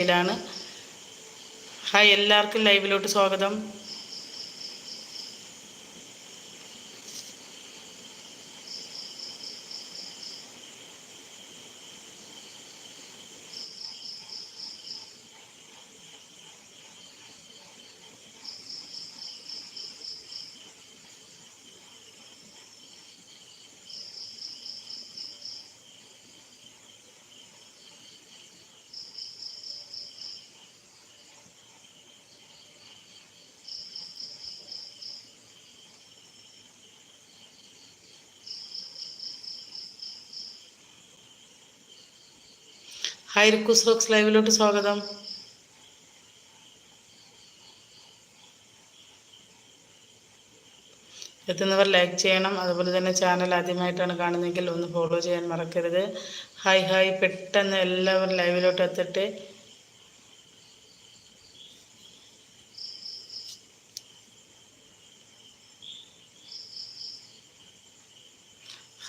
ാണ്. ഹായ് എല്ലാവർക്കും ലൈവിലോട്ട് സ്വാഗതം. ഹായ് റിക്കൂസ് റോക്സ് ലൈവിലോട്ട് സ്വാഗതം. എത്തുന്നവർ ലൈക്ക് ചെയ്യണം. അതുപോലെ തന്നെ ചാനൽ ആദ്യമായിട്ടാണ് കാണുന്നതെങ്കിൽ ഒന്ന് ഫോളോ ചെയ്യാൻ മറക്കരുത്. ഹായ് ഹായ് പെട്ടെന്ന് എല്ലാവരും ലൈവിലോട്ട് എത്തട്ടെ.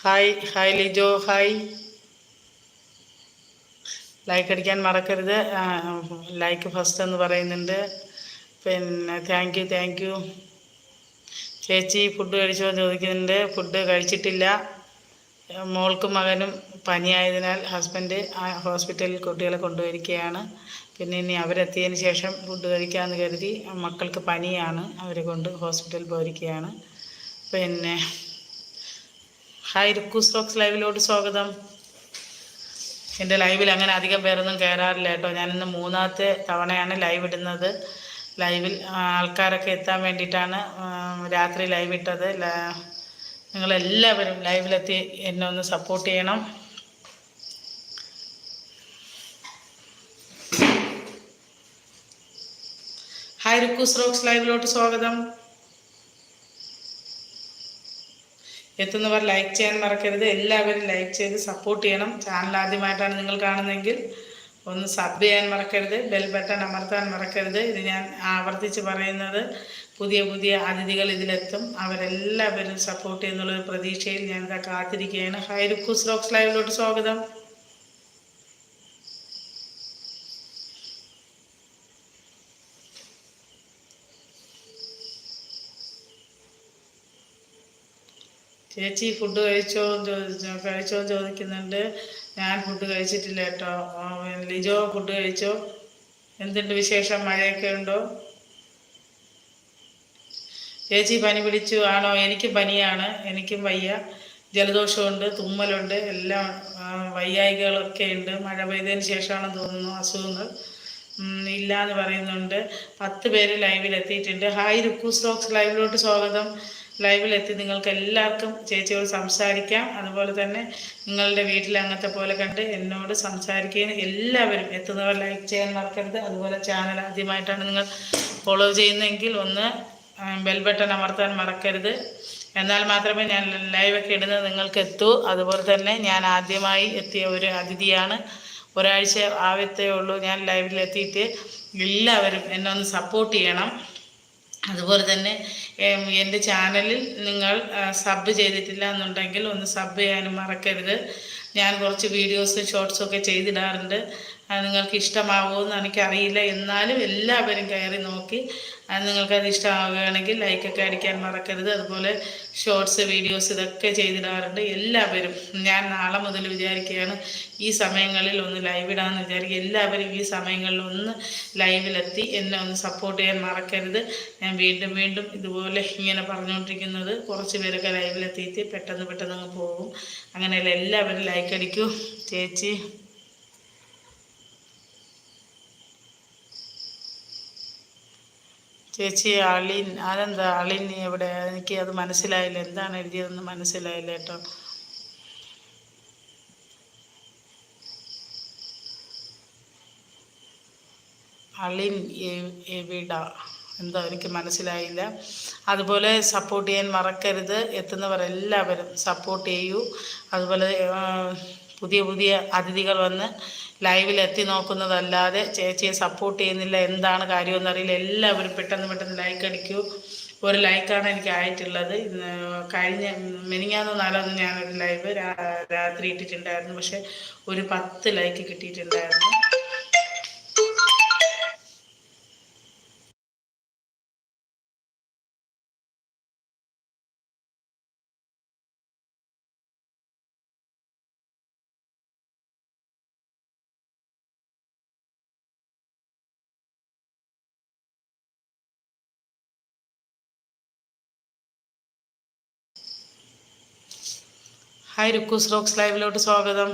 Hi hi Lijo hi like അടിക്കാൻ മറക്കരുത്. ലൈക്ക് ഫസ്റ്റ് എന്ന് പറയുന്നുണ്ട്. പിന്നെ താങ്ക് യു താങ്ക് യു ചേച്ചി ഫുഡ് കഴിച്ചോ എന്ന് ചോദിക്കുന്നുണ്ട്. ഫുഡ് കഴിച്ചിട്ടില്ല. മോൾക്കും മകനും പനിയായതിനാൽ ഹസ്ബൻഡ് ഹോസ്പിറ്റലിൽ കുട്ടികളെ കൊണ്ടുവരികയാണ്. പിന്നെ ഇനി അവരെത്തിയതിന് ശേഷം ഫുഡ് കഴിക്കാമെന്ന് കരുതി മക്കൾക്ക് പനിയാണ്. അവരെ കൊണ്ട് ഹോസ്പിറ്റലിൽ പോയിരിക്കുകയാണ്. പിന്നെ ഹായ് റിക്കൂസ് റോക്സ് ലൈവിലോട്ട് സ്വാഗതം. എന്റെ ലൈവിൽ അങ്ങനെ അധികം പേരൊന്നും കയറാറില്ല കേട്ടോ. ഞാനിന്ന് മൂന്നാമത്തെ തവണയാണ് ലൈവ് ഇടുന്നത്. ലൈവിൽ ആൾക്കാരൊക്കെ എത്താൻ വേണ്ടിയിട്ടാണ് രാത്രി ലൈവ് ഇട്ടത്. നിങ്ങളെല്ലാവരും ലൈവിലെത്തി എന്നെ ഒന്ന് സപ്പോർട്ട് ചെയ്യണം. ഹൈ റിക്കൂസ് റോക്സ് ലൈവിലോട്ട് സ്വാഗതം. എത്തുന്നവർ ലൈക്ക് ചെയ്യാൻ മറക്കരുത്. എല്ലാവരും ലൈക്ക് ചെയ്ത് സപ്പോർട്ട് ചെയ്യണം. ചാനൽ ആദ്യമായിട്ടാണ് നിങ്ങൾ കാണുന്നതെങ്കിൽ ഒന്ന് സബ് ചെയ്യാൻ മറക്കരുത്. ബെൽ ബട്ടൺ അമർത്താൻ മറക്കരുത്. ഇത് ഞാൻ ആവർത്തിച്ച് പറയുന്നത് പുതിയ പുതിയ അതിഥികൾ ഇതിലെത്തും. അവരെല്ലാവരും സപ്പോർട്ട് ചെയ്യുന്നുള്ളൊരു പ്രതീക്ഷയിൽ ഞാനിതാ കാത്തിരിക്കുകയാണ്. ഹൈ റുക്കൂസ് റോക്സ് ലൈവിലോട്ട് സ്വാഗതം. ചേച്ചി ഫുഡ് കഴിച്ചോ ചോദിച്ചോ. കഴിച്ചോ ചോദിക്കുന്നുണ്ട്. ഞാൻ ഫുഡ് കഴിച്ചിട്ടില്ല കേട്ടോ. ലിജോ ഫുഡ് കഴിച്ചോ? എന്തുണ്ട് വിശേഷം? മഴയൊക്കെ ഉണ്ടോ? ചേച്ചി പനി പിടിച്ചു. ആണോ? എനിക്കും പനിയാണ്. എനിക്കും വയ്യ. ജലദോഷമുണ്ട് തുമ്മലുണ്ട് എല്ലാം വയ്യായികളൊക്കെ ഉണ്ട്. മഴ പെയ്തതിന് ശേഷമാണെന്ന് തോന്നുന്നു അസുഖങ്ങൾ. ഇല്ല എന്ന് പറയുന്നുണ്ട്. പത്ത് പേര് ലൈവിൽ എത്തിയിട്ടുണ്ട്. ഹായ് റുക്കൂസ് സ്റ്റോക്സ് ലൈവിലോട്ട് സ്വാഗതം. ലൈവിലെത്തി നിങ്ങൾക്ക് എല്ലാവർക്കും ചേച്ചിയോട് സംസാരിക്കാം. അതുപോലെ തന്നെ നിങ്ങളുടെ വീട്ടിൽ അങ്ങനത്തെ പോലെ കണ്ട് എന്നോട് സംസാരിക്കുകയും എല്ലാവരും എത്തുന്നവർ ലൈക്ക് ചെയ്യാൻ മറക്കരുത്. അതുപോലെ ചാനൽ ആദ്യമായിട്ടാണ് നിങ്ങൾ ഫോളോ ചെയ്യുന്നതെങ്കിൽ ഒന്ന് ബെൽ ബട്ടൺ അമർത്താൻ മറക്കരുത്. എന്നാൽ മാത്രമേ ഞാൻ ലൈവൊക്കെ ഇടുന്നത് നിങ്ങൾക്ക് എത്തൂ അതുപോലെ തന്നെ ഞാൻ ആദ്യമായി എത്തിയ ഒരു അതിഥിയാണ്. ഒരാഴ്ച ആവത്തേ ഉള്ളൂ ഞാൻ ലൈവിലെത്തിയിട്ട് എല്ലാവരും എന്നെ ഒന്ന് സപ്പോർട്ട് ചെയ്യണം. അതുപോലെ തന്നെ എന്റെ ചാനലിൽ നിങ്ങൾ സബ് ചെയ്തിട്ടില്ല എന്നുണ്ടെങ്കിൽ ഒന്ന് സബ് ചെയ്യാനും മറക്കരുത്. ഞാൻ കുറച്ച് വീഡിയോസും ഷോർട്സും ഒക്കെ ചെയ്തിടാറുണ്ട്. നിങ്ങൾക്ക് ഇഷ്ടമാവുമെന്ന് എനിക്കറിയില്ല. എന്നാലും എല്ലാവരും കയറി നോക്കി. അത് നിങ്ങൾക്കത് ഇഷ്ടമാവുകയാണെങ്കിൽ ലൈക്കൊക്കെ അടിക്കാൻ മറക്കരുത്. അതുപോലെ ഷോർട്സ് വീഡിയോസ് ഇതൊക്കെ ചെയ്തിടാറുണ്ട്. എല്ലാവരും ഞാൻ നാളെ മുതൽ വിചാരിക്കുകയാണ് ഈ സമയങ്ങളിൽ ഒന്ന് ലൈവ് ഇടാമെന്ന് വിചാരിക്കുക. എല്ലാവരും ഈ സമയങ്ങളിൽ ഒന്ന് ലൈവിലെത്തി എന്നെ ഒന്ന് സപ്പോർട്ട് ചെയ്യാൻ മറക്കരുത്. ഞാൻ വീണ്ടും വീണ്ടും ഇതുപോലെ ഇങ്ങനെ പറഞ്ഞുകൊണ്ടിരിക്കുന്നത്. കുറച്ച് പേരൊക്കെ ലൈവിലെത്തിയിട്ട് പെട്ടെന്ന് പെട്ടെന്ന് അങ്ങ് പോകും. അങ്ങനെയല്ല എല്ലാവരും ലൈക്ക് അടിക്കൂ. ചേച്ചി. ചേച്ചി അളിൻ അതെന്താ അളിൻ എവിടെ? എനിക്ക് അത് മനസ്സിലായില്ല. എന്താണ് എഴുതിയതെന്ന് മനസ്സിലായില്ല കേട്ടോ. അളിൻ എവിട? എന്തോ എനിക്ക് മനസ്സിലായില്ല. അതുപോലെ സപ്പോർട്ട് ചെയ്യാൻ മറക്കരുത്. എത്തുന്നവർ എല്ലാവരും സപ്പോർട്ട് ചെയ്യൂ. അതുപോലെ പുതിയ പുതിയ അതിഥികൾ വന്ന് ലൈവിൽ എത്തി നോക്കുന്നതല്ലാതെ ചേച്ചിയെ സപ്പോർട്ട് ചെയ്യുന്നില്ല. എന്താണ് കാര്യമെന്നറിയില്ല എല്ലാവരും പെട്ടെന്ന് പെട്ടെന്ന് ലൈക്ക് അടിക്കൂ. ഒരു ലൈക്കാണ് എനിക്ക് ആയിട്ടുള്ളത്. കഴിഞ്ഞ മെനിങ്ങാന്ന് നാലൊന്നും ഞാനൊരു ലൈവ് രാത്രി ഇട്ടിട്ടുണ്ടായിരുന്നു. പക്ഷെ ഒരു പത്ത് ലൈക്ക് കിട്ടിയിട്ടുണ്ടായിരുന്നു. ഹായ് രുക്കൂസ് റോക്സ് ലൈവിലോട്ട് സ്വാഗതം.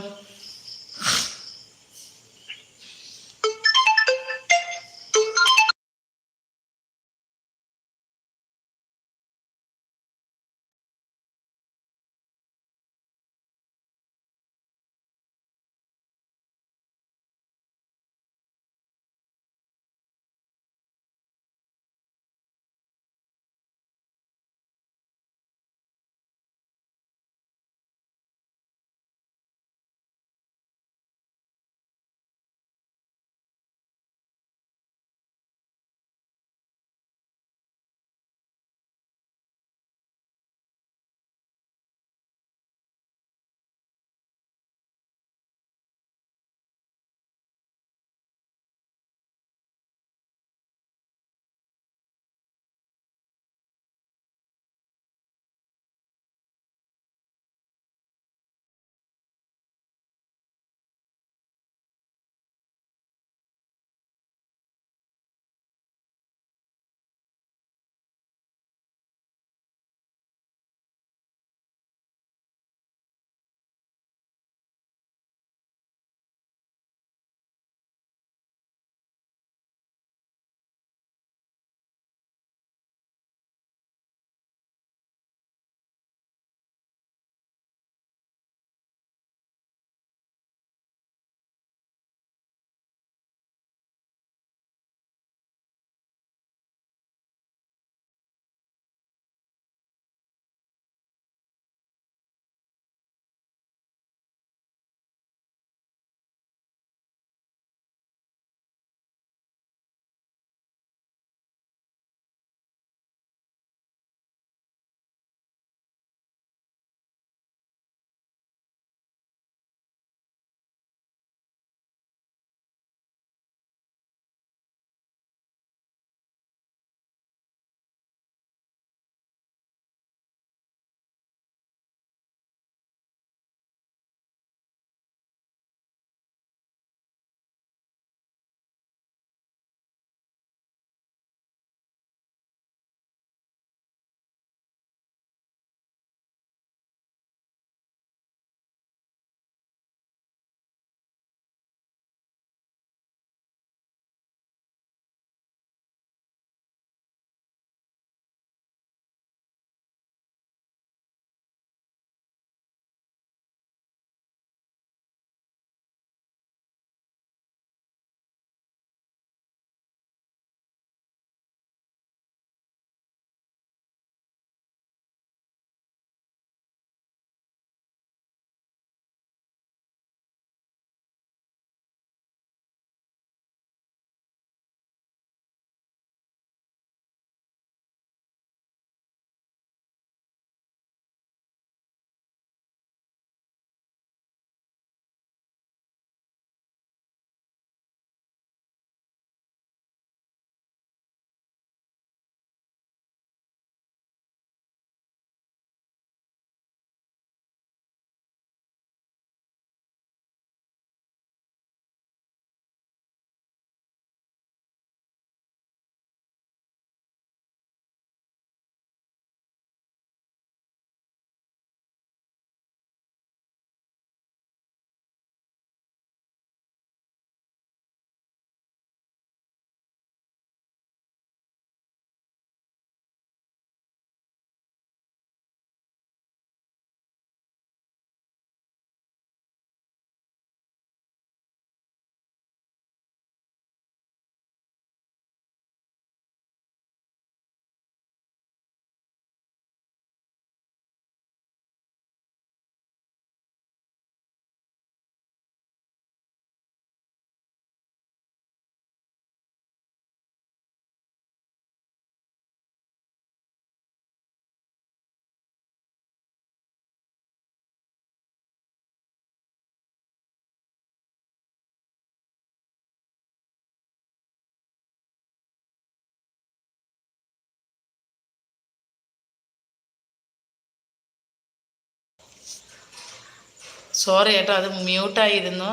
സോറി കേട്ടോ അത് മ്യൂട്ടായിരുന്നു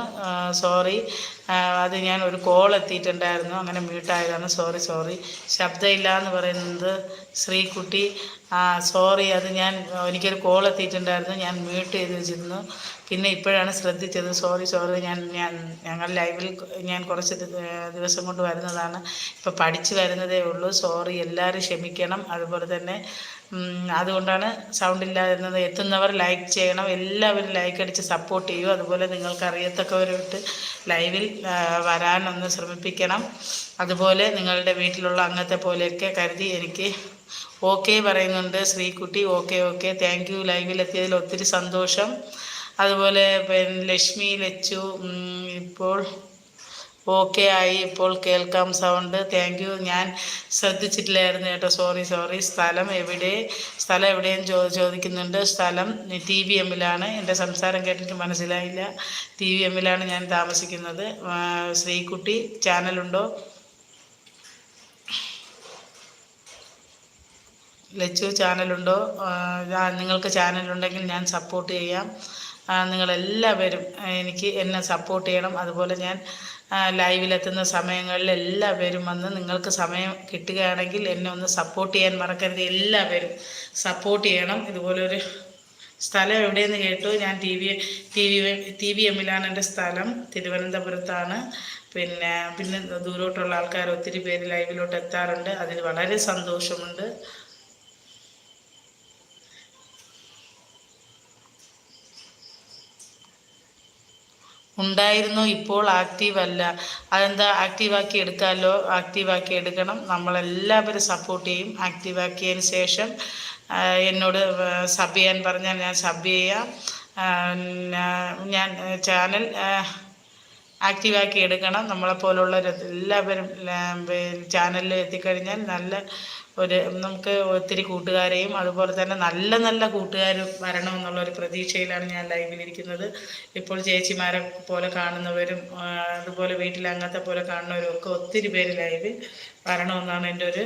സോറി അത് ഞാൻ ഒരു കോൾ എത്തിയിട്ടുണ്ടായിരുന്നു. അങ്ങനെ മ്യൂട്ടായതാണ് സോറി സോറി ശബ്ദമില്ല എന്ന് പറയുന്നത് ശ്രീകുട്ടി. സോറി അത് ഞാൻ എനിക്കൊരു കോൾ എത്തിയിട്ടുണ്ടായിരുന്നു. ഞാൻ മ്യൂട്ട് ചെയ്ത് വെച്ചിരുന്നു. പിന്നെ ഇപ്പോഴാണ് ശ്രദ്ധിച്ചത്. Sorry sorry. ഞാൻ ഞാൻ ഞങ്ങൾ ലൈവിൽ ഞാൻ കുറച്ച് ദിവസം കൊണ്ട് വരുന്നതാണ്. ഇപ്പോൾ പഠിച്ചു വരുന്നതേ ഉള്ളൂ. സോറി. എല്ലാവരും ക്ഷമിക്കണം. അതുപോലെ തന്നെ അതുകൊണ്ടാണ് സൗണ്ട് ഇല്ലാതിരുന്നത്. എത്തുന്നവർ ലൈക്ക് ചെയ്യണം. എല്ലാവരും ലൈക്ക് അടിച്ച് സപ്പോർട്ട് ചെയ്യൂ. അതുപോലെ നിങ്ങൾക്ക് അറിയത്തക്കവരോട്ട് ലൈവിൽ വരാനൊന്ന് ശ്രമിപ്പിക്കണം. അതുപോലെ നിങ്ങളുടെ വീട്ടിലുള്ള അംഗത്തെ പോലെയൊക്കെ കരുതി എനിക്ക് ഓക്കെ പറയുന്നുണ്ട്. Sreekutty okay okay thank you ലൈവിലെത്തിയതിൽ ഒത്തിരി സന്തോഷം. അതുപോലെ പിന്നെ ലക്ഷ്മി ലച്ചു ഇപ്പോൾ ഓക്കെ ആയി. ഇപ്പോൾ കേൾക്കാം സൗണ്ട്. താങ്ക് യു ഞാൻ ശ്രദ്ധിച്ചിട്ടില്ലായിരുന്നു കേട്ടോ. സോറി സോറി സ്ഥലം എവിടെ? സ്ഥലം എവിടെയും ചോ ചോദിക്കുന്നുണ്ട്. സ്ഥലം ടി വി എമ്മിലാണ് എന്റെ സംസാരം കേട്ടിട്ട് മനസ്സിലായില്ല. ടി വി എമ്മിലാണ് ഞാൻ താമസിക്കുന്നത്. ശ്രീകുട്ടി ചാനലുണ്ടോ ലച്ചു ചാനലുണ്ടോ നിങ്ങൾക്ക് ചാനലുണ്ടെങ്കിൽ ഞാൻ സപ്പോർട്ട് ചെയ്യാം. നിങ്ങളെല്ലാവരും എനിക്ക് എന്നെ സപ്പോർട്ട് ചെയ്യണം. അതുപോലെ ഞാൻ ലൈവിലെത്തുന്ന സമയങ്ങളിൽ എല്ലാവരും വന്ന് നിങ്ങൾക്ക് സമയം കിട്ടുകയാണെങ്കിൽ എന്നെ ഒന്ന് സപ്പോർട്ട് ചെയ്യാൻ മറക്കരുത്. എല്ലാവരും സപ്പോർട്ട് ചെയ്യണം. ഇതുപോലൊരു സ്ഥലം എവിടെയെന്ന് കേട്ടു. ഞാൻ T V T V T V എമ്മിലാണ് എന്റെ സ്ഥലം. തിരുവനന്തപുരത്താണ്. പിന്നെ പിന്നെ ദൂരോട്ടുള്ള ആൾക്കാർ ഒത്തിരി പേര് ലൈവിലോട്ട് എത്താറുണ്ട്. അതിൽ വളരെ സന്തോഷമുണ്ട്. ഉണ്ടായിരുന്നു? ഇപ്പോൾ ആക്റ്റീവ് അല്ല. അതെന്താ? ആക്റ്റീവാക്കി എടുക്കാമല്ലോ ആക്റ്റീവാക്കി എടുക്കണം. നമ്മളെല്ലാവരും സപ്പോർട്ട് ചെയ്യും. ആക്റ്റീവാക്കിയതിന് ശേഷം എന്നോട് സബ് ചെയ്യാൻ പറഞ്ഞാൽ ഞാൻ സബ് ചെയ്യാം. ഞാൻ ചാനൽ ആക്റ്റീവാക്കി എടുക്കണം. നമ്മളെപ്പോലുള്ള എല്ലാവരും ചാനലിൽ എത്തിക്കഴിഞ്ഞാൽ നല്ല ഒരു നമുക്ക് ഒത്തിരി കൂട്ടുകാരെയും അതുപോലെ തന്നെ നല്ല നല്ല കൂട്ടുകാർ വരണമെന്നുള്ള ഒരു പ്രതീക്ഷയിലാണ് ഞാൻ ലൈവിലിരിക്കുന്നത്. ഇപ്പോൾ ചേച്ചിമാരെ പോലെ കാണുന്നവരും അതുപോലെ വീട്ടിലെ അംഗത്തെ പോലെ കാണുന്നവരും ഒക്കെ ഒത്തിരി പേര് ലൈവിൽ വരണമെന്നാണ് എന്റെ ഒരു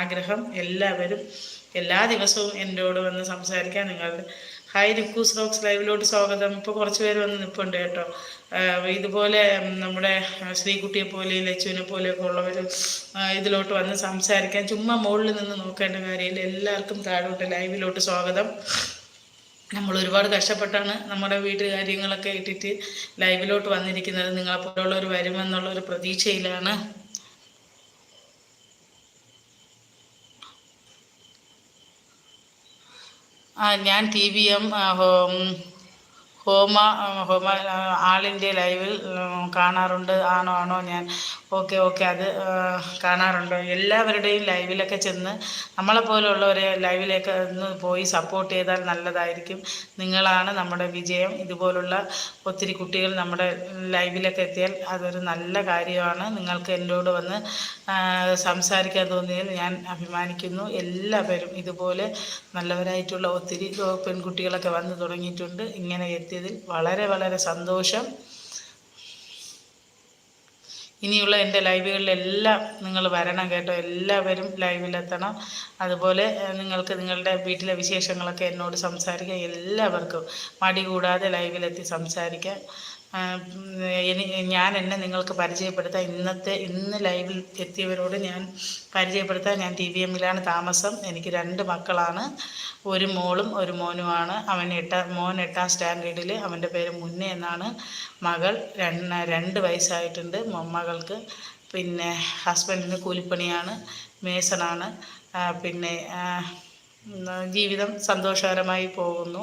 ആഗ്രഹം. എല്ലാവരും എല്ലാ ദിവസവും എന്നോട് വന്ന് സംസാരിക്കാൻ നിങ്ങളുടെ ഹായ് റിക്കൂസ് റോക്സ് ലൈവിലോട്ട് സ്വാഗതം. ഇപ്പോൾ കുറച്ച് പേര് വന്ന് നിൽപ്പുണ്ട് കേട്ടോ. ഇതുപോലെ നമ്മുടെ ശ്രീകുട്ടിയെ പോലെ ലച്ചുവിനെ പോലെയൊക്കെ ഉള്ളവർ ഇതിലോട്ട് വന്ന് സംസാരിക്കാൻ ചുമ്മാ മുകളിൽ നിന്ന് നോക്കേണ്ട കാര്യമില്ല. എല്ലാവർക്കും താഴോട്ട് ലൈവിലോട്ട് സ്വാഗതം. നമ്മൾ ഒരുപാട് കഷ്ടപ്പെട്ടാണ് നമ്മുടെ വീട്ടു കാര്യങ്ങളൊക്കെ ഇട്ടിട്ട് ലൈവിലോട്ട് വന്നിരിക്കുന്നത്. നിങ്ങളെപ്പോലുള്ളവർ വരുമെന്നുള്ള ഒരു പ്രതീക്ഷയിലാണ്. ഞാൻ ടി വി എം ഹോമ ഹോമ ആളിന്റെ ലൈവിൽ കാണാറുണ്ട്. ആണോ ആണോ ഞാൻ? Okay okay. അത് കാണാറുണ്ട്. എല്ലാവരുടെയും ലൈവിലൊക്കെ ചെന്ന് നമ്മളെപ്പോലുള്ളവരെ ലൈവിലേക്ക് ഒന്ന് പോയി സപ്പോർട്ട് ചെയ്താൽ നല്ലതായിരിക്കും. നിങ്ങളാണ് നമ്മുടെ വിജയം. ഇതുപോലുള്ള ഒത്തിരി കുട്ടികൾ നമ്മുടെ ലൈവിലൊക്കെ എത്തിയാൽ അതൊരു നല്ല കാര്യമാണ്. നിങ്ങൾക്ക് എന്നോട് വന്ന് സംസാരിക്കാൻ തോന്നിയതിൽ ഞാൻ അഭിമാനിക്കുന്നു. എല്ലാവരും ഇതുപോലെ നല്ലവരായിട്ടുള്ള ഒത്തിരി പെൺകുട്ടികളൊക്കെ വന്ന് തുടങ്ങിയിട്ടുണ്ട്. ഇങ്ങനെ എത്തി എത്തിയതിൽ വളരെ വളരെ സന്തോഷം. ഇനിയുള്ള എന്റെ ലൈവുകളിലെല്ലാം നിങ്ങൾ വരണം കേട്ടോ. എല്ലാവരും ലൈവിലെത്തണം. അതുപോലെ നിങ്ങൾക്ക് നിങ്ങളുടെ വീട്ടിലെ വിശേഷങ്ങളൊക്കെ എന്നോട് സംസാരിക്കാം. എല്ലാവർക്കും മടി കൂടാതെ ലൈവിലെത്തി സംസാരിക്കാം. ഞാൻ എന്നെ നിങ്ങൾക്ക് പരിചയപ്പെടുത്താം. ഇന്നത്തെ ഇന്ന് ലൈവിൽ എത്തിയവരോട് ഞാൻ പരിചയപ്പെടുത്താം. ഞാൻ ടി വി എമ്മിലാണ് താമസം. എനിക്ക് രണ്ട് മക്കളാണ്. ഒരു മോളും ഒരു മോനുമാണ്. അവൻ എട്ടാം മോൻ എട്ടാം സ്റ്റാൻഡേർഡിൽ അവന്റെ പേര് മുന്നേ എന്നാണ്. മകൾ രണ്ട് രണ്ട് വയസ്സായിട്ടുണ്ട് മകൾക്ക്. പിന്നെ ഹസ്ബൻഡിന് കൂലിപ്പണിയാണ്. മേസണാണ്. പിന്നെ ജീവിതം സന്തോഷകരമായി പോകുന്നു.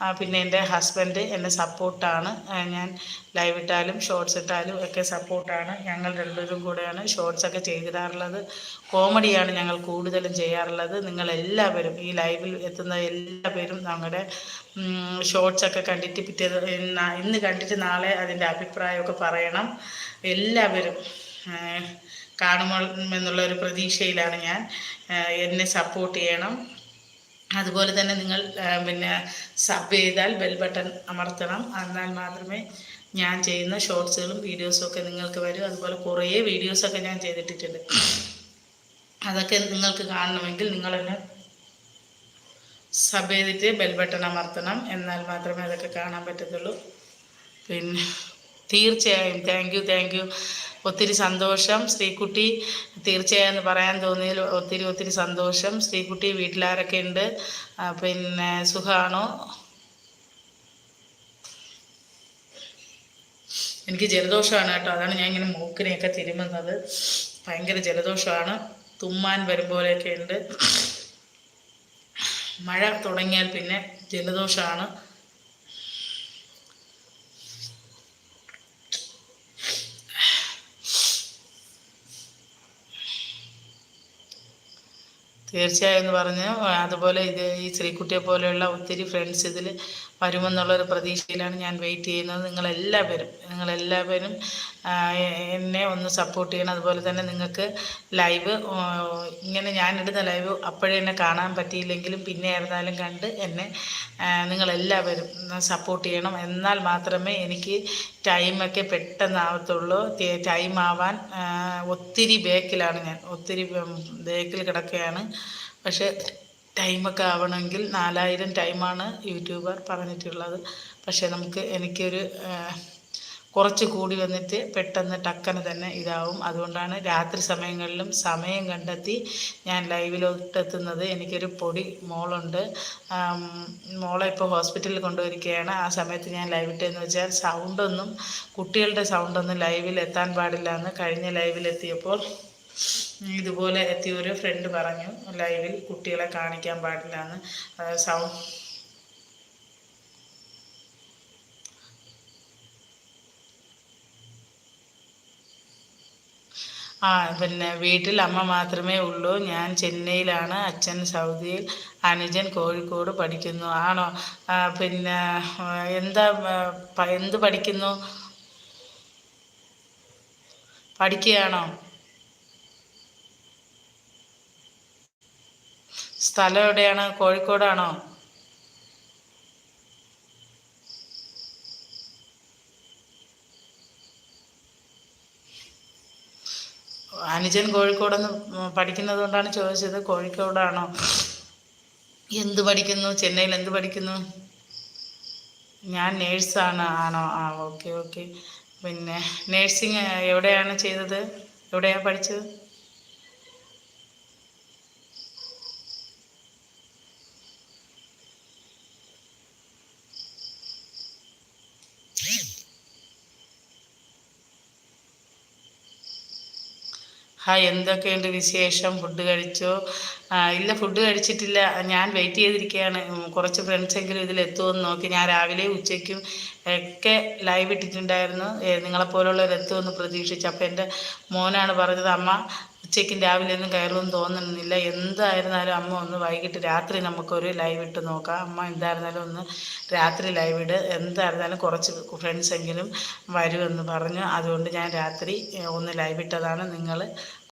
പിന്നെ എന്റെ ഹസ്ബൻഡ് എന്നെ സപ്പോർട്ടാണ് ഞാൻ ലൈവ് ഇട്ടാലും ഷോർട്സ് ഇട്ടാലും ഒക്കെ സപ്പോർട്ടാണ് ഞങ്ങൾ രണ്ടുപേരും കൂടെയാണ് ഷോർട്സൊക്കെ ചെയ്തിടാറുള്ളത്. കോമഡിയാണ് ഞങ്ങൾ കൂടുതലും ചെയ്യാറുള്ളത്. നിങ്ങളെല്ലാവരും ഈ ലൈവിൽ എത്തുന്ന എല്ലാ പേരും ഞങ്ങളുടെ ഷോർട്സൊക്കെ കണ്ടിട്ട് പിറ്റേ ഇന്ന് കണ്ടിട്ട് നാളെ അതിന്റെ അഭിപ്രായമൊക്കെ പറയണം. എല്ലാവരും കാണുമെന്നുള്ള ഒരു പ്രതീക്ഷയിലാണ് ഞാൻ എന്നെ സപ്പോർട്ട് ചെയ്യണം. അതുപോലെ തന്നെ നിങ്ങൾ പിന്നെ സബ് ചെയ്താൽ ബെൽ ബട്ടൺ അമർത്തണം. എന്നാൽ മാത്രമേ ഞാൻ ചെയ്യുന്ന ഷോർട്സുകളും വീഡിയോസും ഒക്കെ നിങ്ങൾക്ക് വരൂ. അതുപോലെ കുറേ വീഡിയോസൊക്കെ ഞാൻ ചെയ്തിട്ടിട്ടുണ്ട്. അതൊക്കെ നിങ്ങൾക്ക് കാണണമെങ്കിൽ നിങ്ങൾ എന്നെ സബ് ചെയ്തിട്ട് ബെൽ ബട്ടൺ അമർത്തണം. എന്നാൽ മാത്രമേ അതൊക്കെ കാണാൻ പറ്റത്തുള്ളൂ. പിന്നെ തീർച്ചയായും. താങ്ക് യു താങ്ക് യു ഒത്തിരി സന്തോഷം. ശ്രീകുട്ടി തീർച്ചയായും പറയാൻ തോന്നിയതിൽ ഒത്തിരി ഒത്തിരി സന്തോഷം. ശ്രീകുട്ടി വീട്ടിലാരൊക്കെ ഉണ്ട്? പിന്നെ സുഖമാണോ എനിക്ക് ജലദോഷമാണ് കേട്ടോ. അതാണ് ഞാൻ ഇങ്ങനെ മൂക്കിനെയൊക്കെ തിരുമുന്നത്. ഭയങ്കര ജലദോഷമാണ്. തുമ്മാൻ വരും ഉണ്ട്. മഴ തുടങ്ങിയാൽ പിന്നെ ജലദോഷമാണ്. തീർച്ചയായും എന്ന് പറഞ്ഞു അതുപോലെ ഇത് ഈ ശ്രീകുട്ടിയെ പോലെയുള്ള ഒത്തിരി ഫ്രണ്ട്സ് ഇതിൽ വരുമെന്നുള്ളൊരു പ്രതീക്ഷയിലാണ് ഞാൻ വെയിറ്റ് ചെയ്യുന്നത്. നിങ്ങളെല്ലാവരും നിങ്ങളെല്ലാവരും എന്നെ ഒന്ന് സപ്പോർട്ട് ചെയ്യണം. അതുപോലെ തന്നെ നിങ്ങൾക്ക് ലൈവ് ഇങ്ങനെ ഞാനിടുന്ന ലൈവ് അപ്പോഴേ എന്നെ കാണാൻ പറ്റിയില്ലെങ്കിലും പിന്നെ ആയിരുന്നാലും കണ്ട് എന്നെ നിങ്ങളെല്ലാവരും സപ്പോർട്ട് ചെയ്യണം. എന്നാൽ മാത്രമേ എനിക്ക് ടൈമൊക്കെ പെട്ടെന്നാവത്തുള്ളൂ. ടൈം ആവാൻ ഒത്തിരി ബേക്കിലാണ് ഞാൻ. ഒത്തിരി ബേക്കിൽ കിടക്കുകയാണ് പക്ഷേ ടൈമൊക്കെ ആവണമെങ്കിൽ നാലായിരം ടൈമാണ് യൂട്യൂബർ പറഞ്ഞിട്ടുള്ളത്. പക്ഷേ നമുക്ക് എനിക്കൊരു കുറച്ച് കൂടി വന്നിട്ട് പെട്ടെന്ന് ടക്കന് തന്നെ ഇതാവും. അതുകൊണ്ടാണ് രാത്രി സമയങ്ങളിലും സമയം കണ്ടെത്തി ഞാൻ ലൈവിലോട്ടെത്തുന്നത്. എനിക്കൊരു പൊടി മോളുണ്ട്. മോളെ ഇപ്പോൾ ഹോസ്പിറ്റലിൽ കൊണ്ടുവരികയാണ്. ആ സമയത്ത് ഞാൻ ലൈവിട്ടെന്ന് വെച്ചാൽ സൗണ്ടൊന്നും കുട്ടികളുടെ സൗണ്ടൊന്നും ലൈവിൽ എത്താൻ പാടില്ല എന്ന് കഴിഞ്ഞ ലൈവിലെത്തിയപ്പോൾ ഇതുപോലെ എത്തിയ ഒരു ഫ്രണ്ട് പറഞ്ഞു ലൈവിൽ കുട്ടികളെ കാണിക്കാൻ പാടില്ല എന്ന് സൗണ്ട് ആ പിന്നെ വീട്ടിൽ അമ്മ മാത്രമേ ഉള്ളൂ. ഞാൻ ചെന്നൈയിലാണ്. അച്ഛൻ സൗദിയിൽ അനുജൻ കോഴിക്കോട് പഠിക്കുന്നു. ആണോ? പിന്നെ എന്താ എന്ത് പഠിക്കുന്നു? പഠിക്കുകയാണോ? സ്ഥലം എവിടെയാണ്? കോഴിക്കോടാണോ? അനുജൻ കോഴിക്കോടെന്ന് പഠിക്കുന്നത് കൊണ്ടാണ് ചോദിച്ചത്. കോഴിക്കോടാണോ? എന്ത് പഠിക്കുന്നു? ചെന്നൈയിൽ എന്ത് പഠിക്കുന്നു? ഞാൻ നേഴ്സാണ്. ആണോ? ആ ഓക്കെ ഓക്കെ. പിന്നെ നേഴ്സിങ് എവിടെയാണ് ചെയ്തത്? എവിടെയാണ് പഠിച്ചത്? ഹായ് എന്തൊക്കെയുണ്ട് വിശേഷം? ഫുഡ് കഴിച്ചോ? ഇല്ല ഫുഡ് കഴിച്ചിട്ടില്ല. ഞാൻ വെയിറ്റ് ചെയ്തിരിക്കുകയാണ്. കുറച്ച് ഫ്രണ്ട്സെങ്കിലും ഇതിൽ എത്തുമെന്ന് നോക്കി. ഞാൻ രാവിലെ ഉച്ചയ്ക്കും ഒക്കെ ലൈവ് ഇട്ടിട്ടുണ്ടായിരുന്നു. നിങ്ങളെപ്പോലുള്ളവർ എത്തുമെന്ന് പ്രതീക്ഷിച്ചു. അപ്പോൾ എന്റെ മോനാണ് പറഞ്ഞത് അമ്മ ഉച്ചയ്ക്കും രാവിലെ ഒന്നും കയറുമെന്ന് തോന്നുന്നില്ല. എന്തായിരുന്നാലും അമ്മ ഒന്ന് വൈകിട്ട് രാത്രി നമുക്കൊരു ലൈവ് ഇട്ട് നോക്കാം. അമ്മ എന്തായിരുന്നാലും ഒന്ന് രാത്രി ലൈവ് ഇട്. എന്തായിരുന്നാലും കുറച്ച് ഫ്രണ്ട്സെങ്കിലും വരുമെന്ന് പറഞ്ഞു. അതുകൊണ്ട് ഞാൻ രാത്രി ഒന്ന് ലൈവ് ഇട്ടതാണ്. നിങ്ങൾ